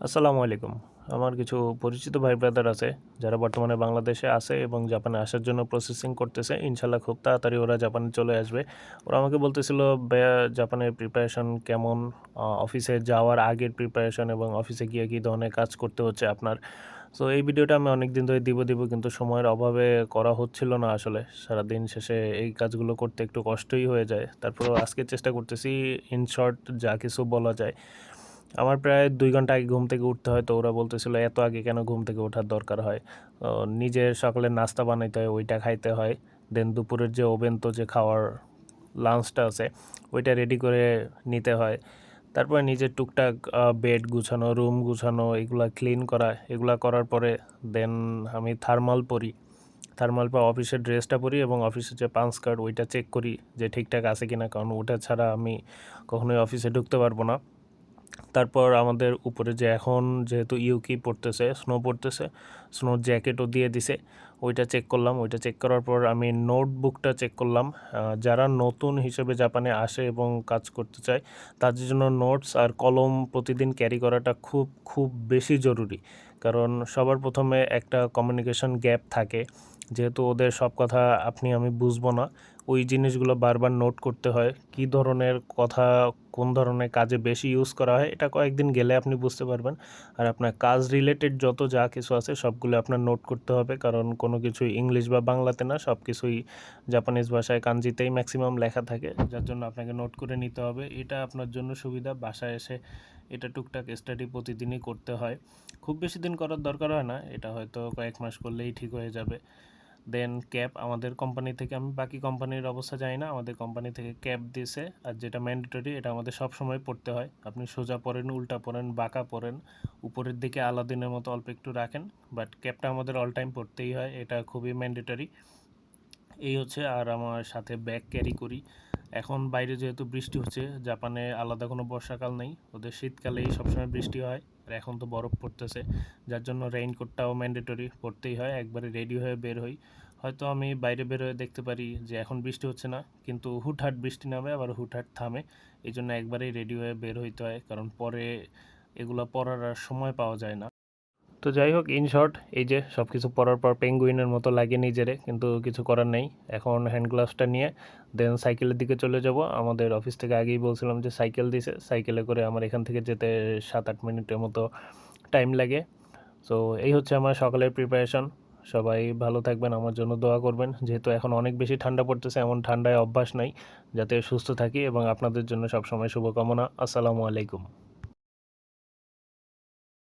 আসসালামু আলাইকুম। আমার কিছু পরিচিত ভাই ব্রাদার আছে, যারা বর্তমানে বাংলাদেশে আছে এবং জাপানে আসার জন্য প্রসেসিং করতেছে। ইনশাল্লাহ খুব তাড়াতাড়ি ওরা জাপানে চলে আসবে। ওরা আমাকে বলতেছিল জাপানের প্রিপারেশন কেমন? অফিসে যাওয়ার আগের প্রিপারেশন এবং অফিসে গিয়ে কী ধরনের কাজ করতে হচ্ছে আপনার? সো এই ভিডিওটা আমি অনেক দিন ধরে দিব দিব, কিন্তু সময়ের অভাবে করা হচ্ছিল না আসলে। সারাদিন শেষে এই কাজগুলো করতে একটু কষ্টই হয়ে যায়। তারপর আজকে চেষ্টা করতেছি ইন শর্ট যা কিছু বলা যায়। আমার প্রায় দুই ঘণ্টা আগে ঘুম থেকে উঠতে হয়, তো ওরা বলতেছিল, এত আগে কেন ঘুম থেকে ওঠার দরকার হয়? নিজের সকালে নাস্তা বানাইতে হয়, ওইটা খাইতে হয়। দেন দুপুরের যে ওভেন তো, যে খাওয়ার লাঞ্চটা আছে, ওইটা রেডি করে নিতে হয়। তারপরে নিজের টুকটাক বেড গুছানো রুম গুছানো, এগুলা ক্লিন করা, এগুলা করার পরে দেন আমি থার্মাল পরি। থার্মাল পর অফিসের ড্রেসটা পরি এবং অফিসের যে পান্স কার্ড ওইটা চেক করি যে ঠিকঠাক আছে কিনা, কারণ ওটা ছাড়া আমি কখনোই অফিসে ঢুকতে পারব না। তারপর আমাদের উপরে যে এখন যেহেতু ইউকি পড়তেছে স্নো পড়তেছে স্নো জ্যাকেটও দিয়ে দিছে। ওইটা চেক করলাম, ওইটা চেক করার পর আমি নোটবুকটা চেক করলাম। যারা নতুন হিসেবে জাপানে আসে এবং কাজ করতে চায়, তাদের জন্য নোটস আর কলম প্রতিদিন ক্যারি করাটা খুব খুব বেশি জরুরি। কারণ সবার প্রথমে একটা কমিউনিকেশন গ্যাপ থাকে। যেহেতু ওদের সব কথা আপনি, আমি বুঝব না। ওই জিনিসগুলো বারবার নোট করতে হয়, কী ধরনের কথা কোন ধরনের কাজে বেশি ইউজ করা হয়, এটা কয়েকদিন গেলে আপনি বুঝতে পারবেন। আর আপনার কাজ রিলেটেড যত যা কিছু আছে সবগুলো আপনার নোট করতে হবে, কারণ কোনো কিছু ইংলিশ বা বাংলাতে না সব কিছুই জাপানিজ ভাষায় কাঞ্জিতেই ম্যাক্সিমাম লেখা থাকে, যার জন্য আপনাকে নোট করে নিতে হবে। এটা আপনার জন্য সুবিধা, বাসায় এসে এটা টুকটাক স্টাডি প্রতিদিনই করতে হয়। খুব বেশি দিন করার দরকার হয় না, এটা হয়তো কয়েক মাস করলেই ঠিক হয়ে যাবে। দেন ক্যাব আমাদের কোম্পানি থেকে, আমি বাকি কোম্পানির অবস্থা জানি না, আমাদের কোম্পানি থেকে ক্যাব দিয়েছে আর যেটা ম্যান্ডেটরি এটা আমাদের সব সময় পড়তে হয়। আপনি সোজা পরেন উল্টা পরেন বাঁকা পরেন উপরের দিকে আলাদিনের মতো অল্প একটু রাখেন বাট ক্যাবটা আমাদের অল টাইম পড়তেই হয়, এটা খুবই ম্যান্ডেটরি এই হচ্ছে, আর আমার সাথে ব্যাগ ক্যারি করি। এখন বাইরে যেহেতু বৃষ্টি হচ্ছে, জাপানে আলাদা কোনো বর্ষাকাল নেই, ওদের শীতকালেই সবসময় বৃষ্টি হয়। আর এখন তো বরফ পড়তেছে। যার জন্য রেইনকোটটাও ম্যান্ডেটরি পড়তেই হয়, একবারে রেডি হয়ে বের হই। হয়তো আমি বাইরে বের হয়ে দেখতে পারি যে এখন বৃষ্টি হচ্ছে না, কিন্তু হুটহাট বৃষ্টি নামে, আবার হুটহাট থামে। এই জন্য একবারেই রেডি হয়ে বের হইতে হয়, কারণ পরে এগুলো পরার আর সময় পাওয়া যায় না। তো যাই হোক ইন শর্ট এই যে সব কিছু পরার পর পেঙ্গুইনের মতো লাগে নিজেরে, কিন্তু কিছু করার নেই। এখন হ্যান্ড গ্লাভসটা নিয়ে দেন সাইকেলের দিকে চলে যাব। আমাদের অফিস থেকে আগেই বলছিলাম যে সাইকেল দিছে। সাইকেলে করে আমার এখান থেকে যেতে সাত আট মিনিটের মতো টাইম লাগে। সো এই হচ্ছে আমার সকালের প্রিপারেশন সবাই ভালো থাকবেন, আমার জন্য দোয়া করবেন। যেহেতু এখন অনেক বেশি ঠান্ডা পড়তেছে, এমন ঠান্ডায় অভ্যাস নাই। যাতে সুস্থ থাকি এবং আপনাদের জন্য সবসময় শুভকামনা। আসসালামু আলাইকুম।